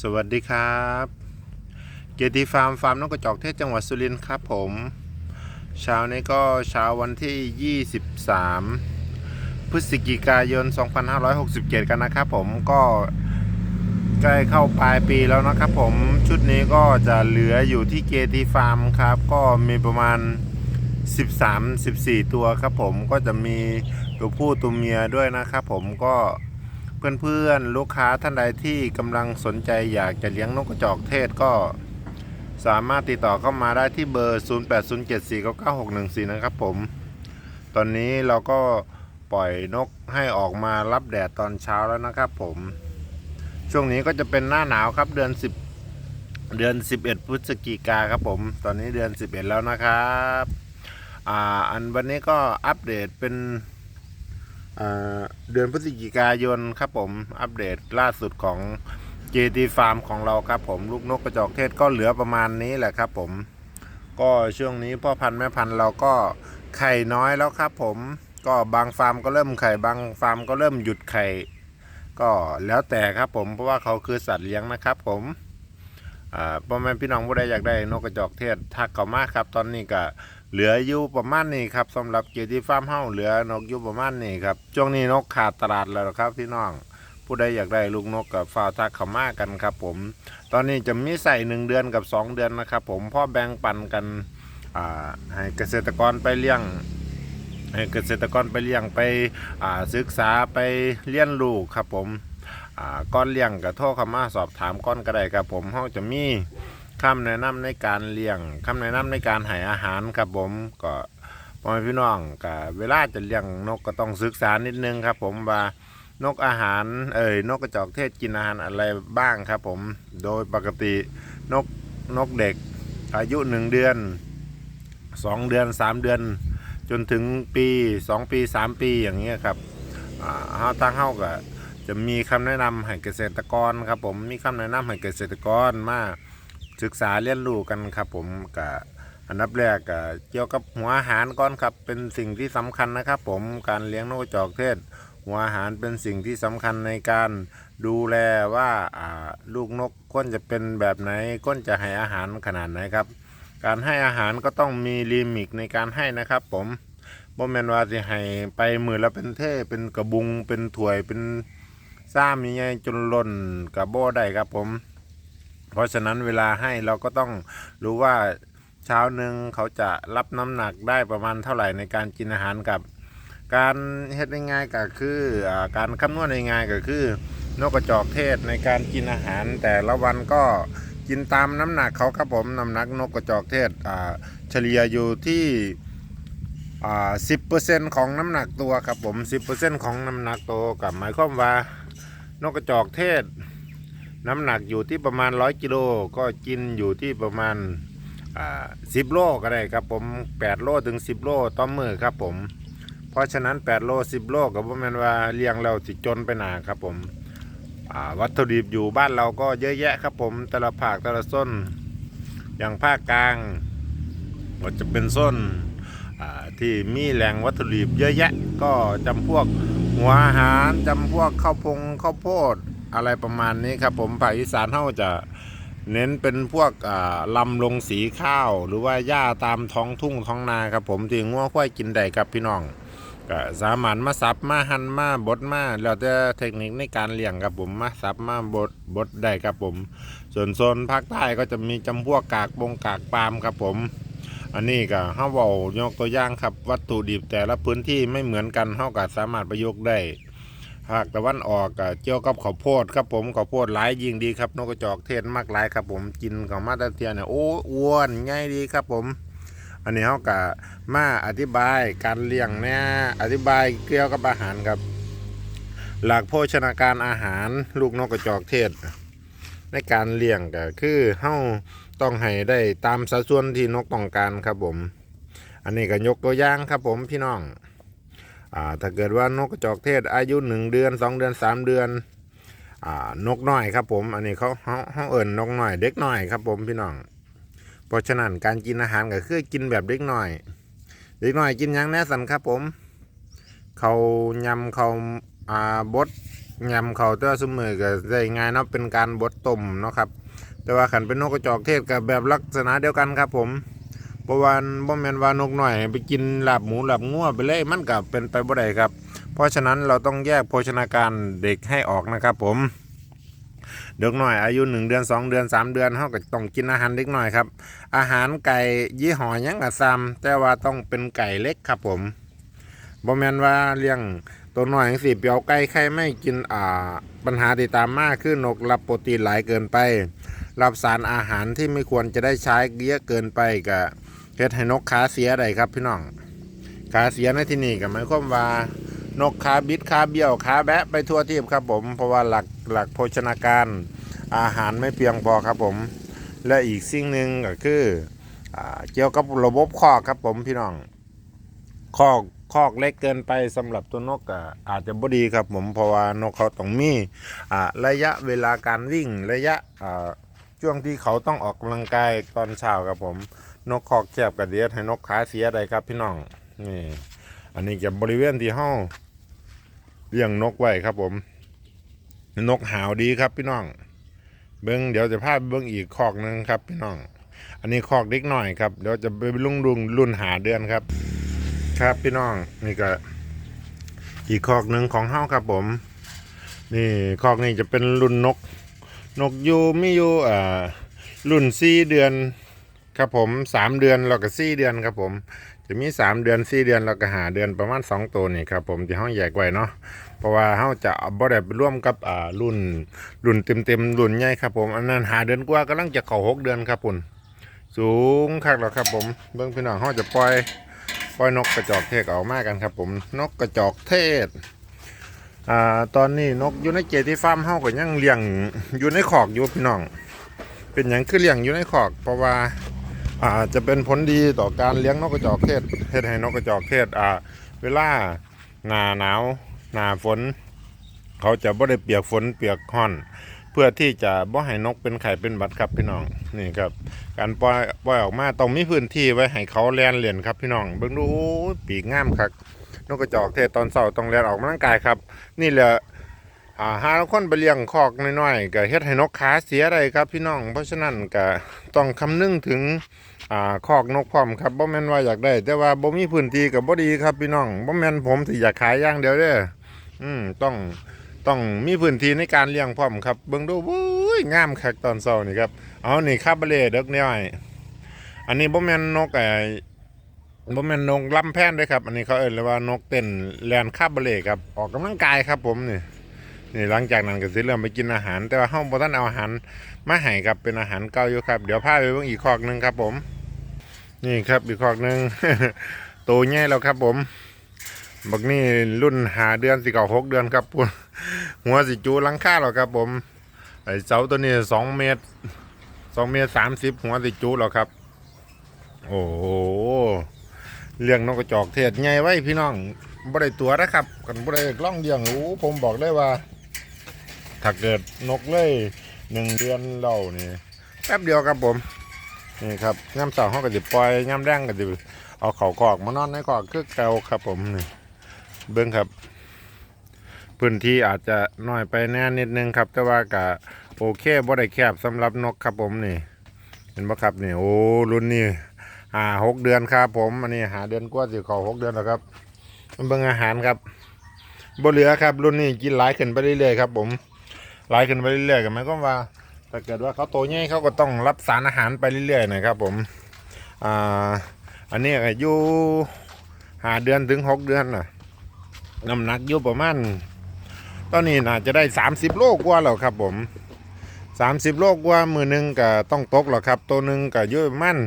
สวัสดีครับ เกียรติฟาร์มฟาร์มนกกระจอกเทศจังหวัดสุรินทร์ครับผม เช้านี้ก็เช้าวันที่ 23 พฤศจิกายน 2567 กันนะครับผมก็ใกล้เข้าปลายปีแล้วนะครับผมชุดนี้ก็จะเหลืออยู่ที่เกทีฟาร์มครับ ก็มีประมาณ 13-14 ตัวครับผมก็จะมีตัวผู้ตัวเมียด้วยนะครับผมก็ เพื่อนๆ ลูกค้าท่านใดที่กำลังสนใจอยากจะเลี้ยงนกกระจอกเทศก็สามารถติดต่อเข้ามาได้ที่เบอร์ 0807499614 นะครับผม ตอนนี้เราก็ปล่อยนกให้ออกมารับแดดตอนเช้าแล้วนะครับผม ช่วงนี้ก็จะเป็นหน้าหนาวครับเดือน 10 เดือน 11 พฤศจิกาครับผม ตอนนี้เดือน 11 แล้วนะครับ อ่า อันวันนี้ก็อัปเดตเป็น เดือนพฤศจิกายนครับผมอัปเดตล่าสุดของ JT Farm ของเราครับผมลูกนกกระจอกเทศก็เหลือประมาณนี้แหละครับผม ก็ช่วงนี้พ่อพันธุ์แม่พันธุ์เราก็ไข่น้อยแล้วครับผมก็บางฟาร์มก็เริ่มไข่บางฟาร์มก็เริ่มหยุดไข่ก็แล้วแต่ครับผมเพราะว่าเขาคือสัตว์เลี้ยงนะครับผมพ่อแม่พี่น้องผู้ใดอยากได้นกกระจอกเทศทักเขามากครับ ตอนนี้ก็ เหลืออยู่ประมาณนี้ครับสำหรับเกียรติฟาร์มเฮ้าเหลือนกอยู่ประมาณนี้ครับช่วงนี้นกขาดตลาดแล้วครับพี่น้อง ผู้ใดอยากได้ลูกนกกับฟ้าวทักเขามากันครับผม ตอนนี้จะมีใส่หนึ่งเดือนกับ 2 เดือนนะครับผมพ่อแบ่งปันกันให้เกษตรกรไปเลี้ยงให้เกษตรกรไปเลี้ยงไปศึกษาไปเลี้ยนลูกครับผมก้อนเลี้ยงกับโทรเข้ามาสอบถามก้อนก็ได้ครับผมเฮาจะมี คำแนะนำในการเลี้ยงคำแนะนำในการให้อาหารครับผมก็พ่อแม่พี่น้องก็เวลาจะเลี้ยงนกก็ต้องศึกษานิดนึงครับ ผมว่านกอาหาร เอ่ยนกกระจอกเทศกินอาหารอะไรบ้างครับ ผมโดยปกตินกนกเด็ก อายุหนึ่งเดือนสองเดือนสามเดือน จนถึงปีสองปีสามปีอย่างเงี้ยครับอ่าเฮาตั้งเฮาก็จะมีคำแนะนำให้เกษตรกรครับ ผมมีคำแนะนำให้เกษตรกรมา ศึกษาเรียนรู้กันครับ ผมกับอันดับแรกก็เกี่ยวกับหัวอาหารก่อนครับ เป็นสิ่งที่สำคัญนะครับ ผมการเลี้ยงนกจอกเทศ หัวอาหารเป็นสิ่งที่สำคัญในการดูแลว่าลูกนกก้นจะเป็นแบบไหนก้นจะให้อาหารขนาดไหนครับ การให้อาหารก็ต้องมีลิมิตในการให้นะครับ ผมบ่แมนว่าสิให้ไปมือละเป็นเท่เป็นกระบุงเป็นถ้วยเป็นซ่ามใหญ่ๆจนล้นกระโบได้ครับผม เพราะฉะนั้นเวลาให้เราก็ต้องรู้ว่าเช้าหนึ่งเขาจะรับน้ำหนักได้ประมาณเท่าไหร่ในการกินอาหารกับ การเฮ็ดง่ายๆก็คืออการคำนวณง่ายๆก็คือนกกระจอกเทศในการกินอาหาร แต่ละวันก็กินตามน้ำหนักเขาครับผมน้ำหนักนกกระจอกเทศเฉลี่ยอยู่ที่สิบเปอร์เซ็นต์ของน้ำหนักตัวครับผมสิบเปอร์เซ็นต์ของน้ำหนักตัวกับหมายความว่านกกระจอกเทศ น้ำหนักอยู่ที่ประมาณ 100กิโลก็กินอยู่ที่ประมาณอ่า10โลก็ได้ครับผม 8 โลถึง 10 โลต่อมือครับผม เพราะฉะนั้น 8 โล 10 โลก็บ่แม่นว่าเลี้ยงเราสิจนไปหนาครับผมวัตถุดิบอยู่บ้านเราก็เยอะแยะครับผมแต่ละภาคแต่ละส้น อย่างภาคกลางก็จะเป็นส้นที่มีแหล่งวัตถุดิบเยอะแยะ ก็จำพวกหัวอาหารจำพวกข้าวพงข้าวโพด อะไรประมาณนี้ครับผมภาคอีสานเฮาจะเน้นเป็นพวกลำลงสีข้าว หรือว่าหญ้าตามท้องทุ่งท้องนาครับผมที่งัวควายกินได้ครับพี่น้องก็สามารถมาสับมาหั่นมาบดมาแล้วแต่เทคนิคในการเลี้ยงครับผมมาสับมาบดบดได้ครับผม ส่วนโซนภาคใต้ก็จะมีจำพวกกากบงกากปาล์มครับผม อันนี้ก็เฮาเว้ายกตัวอย่างครับวัตถุดิบแต่ละพื้นที่ไม่เหมือนกันเฮาก็สามารถประยุกต์ได้ ภาคตะวันออกเกี่ยวกับข้าวโพดครับผมข้าวโพดหลายยิ่งดีครับนกกระจอกเทศมากหลายครับผมกินของมาตาเทียเนี่ยโอ้อ้วนง่ายดีครับผม อันนี้เขาก็มาอธิบายการเลี้ยงเนี่ยอธิบายเกี่ยวกับอาหารครับ หลักโภชนาการอาหารลูกนกกระจอกเทศ ในการเลี้ยงก็คือเฮาต้องให้ได้ตามสัดส่วนที่นกต้องการครับผม อันนี้ก็ยกตัวอย่างครับผมพี่น้อง ถ้าเกิดว่านกกระจอกเทศอายุหนึ่งเดือนสองเดือนสามเดือนอนกน้อยครับผม อันนี้เขาเขาเขาเอิ่นนกน้อย เด็กน้อยครับผมพี่น้อง เพราะฉะนั้นการกินอาหารก็คือกินแบบเด็กน้อย เด็กน้อยกินยังแน่สันครับผม เขายำเขาอ่าบดยำเขาตัวสมือก็ได้ง่ายเนาะเป็นการบดต้มเนาะครับ แต่ว่าขันเป็นนกกระจอกเทศกับแบบลักษณะเดียวกันครับผม เพราะว่าบ่แมนว่านกหน่อย ไปกินหลาบหมูหลาบงัวไปเลยมันก็เป็นไปบ่ได้ครับ เพราะฉะนั้นเราต้องแยกโภชนาการเด็กให้ออกนะครับผมเด็กหน่อยอายุ 1 เดือน 2 เดือน 3 เดือนเขาก็ต้องกินอาหารเด็กหน่อยครับ อาหารไก่ยี่ห้อยังกะซ้ำแต่ว่าต้องเป็นไก่เล็กครับผมบ่แมนว่าเลี้ยงตัวหน้อยสิเปียวไก่ไข่ไม่กินอ่าปัญหาที่ตามมากคือนกรับโปรตีนหลายเกินไป รับสารอาหารที่ไม่ควรจะได้ใช้เยอะเกินไปก็ เฮ็ดให้นกขาเสียได้ครับพี่น้องขาเสียในที่นี่ก็หมายความว่านกขาบิดขาเบี้ยวขาแบะไปทั่วทีบครับผม เพราะว่าหลักหลักโภชนาการอาหารไม่เพียงพอครับผม และอีกสิ่งหนึ่งก็คืออาเกี่ยวกับระบบคอกครับผมพี่น้องคอกคอกเล็กเกินไปสำหรับตัวนกอาจจะบ่ดีครับผมเพราะว่านกเขาต้องมีอ่าระยะเวลาการวิ่งระยะอ่าช่วงที่เขาต้องออกกำลังกายตอนเช้าครับผม นกคอกแคบกับเดียดให้นกขาเสียได้ครับพี่น้องนี่อันนี้จะบริเวณที่ห้าเลี้ยงนกไว้ครับผม นกหาวดีครับพี่น้อง เบิ้งเดี๋ยวจะพาเบิ้งอีกคอกหนึงครับพี่น้อง อันนี้คอกเล็กหน่อยครับเดี๋ยวจะไปลุงรุงรุ่นหาเดือนครับ ครับพี่น้องนี่ก็อีกคอกหนึ่งของเฮาครับผม นี่คอกนี้จะเป็นรุ่นนก นกยูไมิยูอ่ารุ่นสี่เดือน ครับผมสามเดือนแล้วก็สี่เดือนครับผมจะมี3เดือน4เดือนแล้วก็หาเดือนประมาณ2ตัวนี่ครับผมที่ห้องแยกไว้เนาะเพราะว่าเขาจะเอาบ่ได้ไปร่วมกับอ่ารุ่นรุ่นเต็มเต็มรุ่นใหญ่ครับผมอันนั้นหาเดือนกว่ากำลังจะเข้าหกเดือนครับผมสูงคักแล้วครับผมเบื้องพี่น้องเขาจะปล่อยปล่อยนกกระจอกเทศออกมากันครับผมนกกระจอกเทศอ่าตอนนี้นกอยู่ในเจที่ฟาร์มเฮาก็ยังเลี้ยงอยู่ในขอกอยู่พี่น้องเป็นอย่างคือเลี้ยงอยู่ในขอกเพราะว่า อ่าจะเป็นผลดีต่อการเลี้ยงนกกระจอกเทศเฮ็ดให้นกกระจอกเทศอ่าเวลาหนาหนาวหนาฝน เขาจะบ่ได้เปียกฝนเปียกห้อน เพื่อที่จะบ่ให้นกเป็นไข่เป็นหวัดครับพี่น้องนี่ครับ การปล่อยปล่อยออกมาต้องมีพื้นที่ไว้ให้เขาแลนเล่นครับพี่น้องเบิ่งดูปีกงามคักนกกระจอกเทศตอนเช้าต้องแล่นออกกำลังกายครับ นี่แหละอ่าหาคนไปเลี้ยงคอกน้อยๆก็เฮ็ดให้นกขาเสียได้ครับพี่น้อง เพราะฉะนั้นก็ต้องคำนึงถึง อ่าคอกนกพร้อมครับบ่แม่นว่าอยากได้ แต่ว่าบ่มีพื้นที่กับบ่ดีครับพี่น้องบ่แม่นผมสิอยากขายอย่างเดียวเด้ออืมต้องต้องมีพื้นที่ในการเลี้ยงพร้อมครับเบิ่งดูวุ้ยงามคักตอนเช้านี่ครับเอานี่คาบาเล่เด็กน้อยอันนี้บ่แม่นนกไอ้บ่แม่นนกลำแพนด้อครับ อันนี้เขาเอิ้นเลยว่า นกเต้นแลนคาบาเล่ครับออกกำลังกายครับผมนี่ นี่หลังจากนั้นก็สิเริ่มไปกินอาหาร แต่ว่าเฮาบ่ทันเอาอาหารมาให้ครับเป็นอาหารเก่าอยู่ครับ เดี๋ยวพาไปเบิ่งอีกคอกหนึ่งครับผม นี่ครับอีกคอกหนึ่งโตใหญ่แล้วครับผมบักนี่รุ่นหาเดือนสิเก่าหกเดือนครับปุ่นหัวสิจูลังคาแล้วครับผม ไอเสาตัวนี้สองเมตรสองเมตรสามสิบหัวสิจูแล้วครับ โอ้โหเลี้ยงนกกระจอกเทศใหญ่ไว้พี่น้องบ่ได้ตัวนะครับกันบ่ได้ล่องเลี้ยงโอ้ผมบอกได้ว่า ถ้าเกิดนกเลยหนึ่งเดือนเรานี่แป๊บเดียวครับผมนี่ครับย่ำเสาห้องก็จะปล่อยย่ำแรงก็จะเอาเขากอกมานอนในกอกคือเก่าครับผมนี่เบิ้งครับ พื้นที่อาจจะน้อยไปแน่นิดนึงครับ แต่ว่ากะโอเคบ่ได้แคบสำหรับนกครับผมนี่ เห็นปะครับนี่โอ้รุ่นนี้หาหกเดือนครับผมอันนี้หาเดือนกว่าสิเขาหกเดือนแล้วครับมันเบิ่งอาหารครับบ่เหลือครับรุ่นนี้กินหลายขึ้นไปเรื่อยๆครับผม หลายขึ้นไปเรื่อยๆกันไหมายความว่าถ้าเกิดว่าเขาโตใหญ่เขาก็ต้องรับสารอาหารไปเรื่อยๆนะครับผมอ่าอันนี้ก็อยู่หาเดือนถึงหกเดือนน่ะน้ำหนักอยู่ประมาณตอนนี้น่าจะได้สามสิบโลกว่าแล้วครับผมสามสิบโลกว่ามือหนึ่งก็ต้องตกแล้วครับ ตัวหนึ่งก็ยู่ประมาณ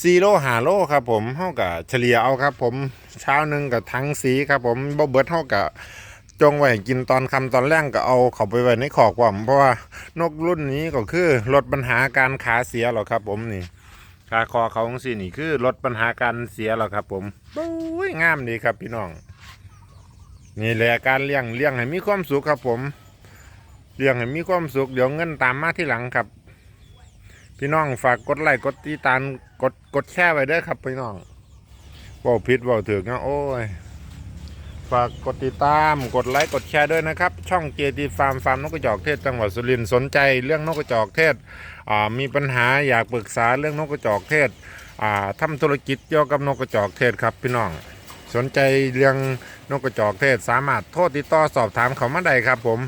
สี่โลหาโลครับผมเท่ากับเฉลี่ยเอาครับ ผมเช้าหนึ่งกับทั้งสีครับผมบ่เบิดเท่ากับ จงไว้ให้กินตอนคำตอนแรกก็เอาเขาไปไว้ในขอกว่ามเพราะว่านกรุ่นนี้ก็คือลดปัญหาการขาเสียหรอกครับ ผมนี่ขาคอเขาของสินี่คือลดปัญหาการเสียหรอกครับ ผมโอ้ยงามดีครับพี่น้อง นี่แหละการเลี้ยงเลี้ยงให้มีความสุขครับ ผมเลี้ยงให้มีความสุขเดี๋ยวเงินตามมาที่หลังครับ พี่น้องฝากกดไลค์กดติดตามกดกดแชร์ไว้ด้อครับพี่น้องเว่าผิดเว่าถึกนะโอ้ย ฝากกดติดตามกดไลค์กดแชร์ด้วยนะครับ ช่องเจตีฟาร์มฟาร์มนกกระจอกเทศจังหวัดสุรินทร์สนใจเรื่องนกกระจอกเทศมีปัญหาอยากปรึกษาเรื่องนกกระจอกเทศอ่าทำธุรกิจเกี่ยวกับนกกระจอกเทศครับพี่น้อง สนใจเรื่องนกกระจอกเทศสามารถโทษติดต่อสอบถามเขามาได้ครับ ผม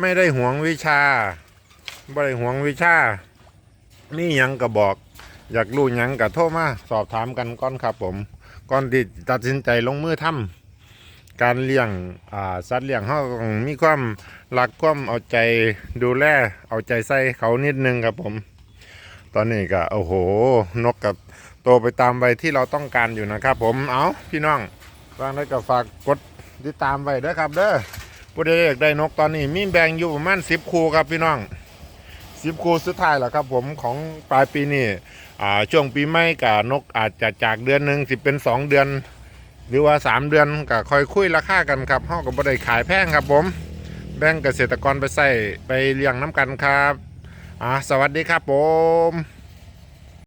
ไม่ได้หวงวิชาไม่ได้หวงวิชานี่ยังก็บอก อยากรู้ยังก็โทรมาสอบถามกันก่อนครับ ผมก่อนที่ตัดสินใจลงมือทำ การเลี้ยงอ่าสัตว์เลี้ยงเขาต้องมีความรักความเอาใจดูแลเอาใจใส่เขานิดนึงครับผม ตอนนี้ก็โอ้โห นกกับโตไปตามใบที่เราต้องการอยู่นะครับผมเอาพี่น้องวางได้ก็ฝากกดติดตามไว้ด้อครับ เด้อผู้ใดอยากได้นกตอนนี้มีแบ่งอยู่ประมาณสิบคู่ครับพี่น้องสิบคู่สุดท้ายแล้วครับผมของปลายปีนี้อ่าช่วงปีใหม่กับนกอาจจะจากเดือนหนึ่งสิเป็นสองเดือน หรือว่าสามเดือนก็ค่อยคุยราคากันครับเฮาก็บ่ได้ขายแพงครับผม แบ่งเกษตรกรไปใส่ไปเลี้ยงน้ำกันครับอ่าสวัสดีครับผม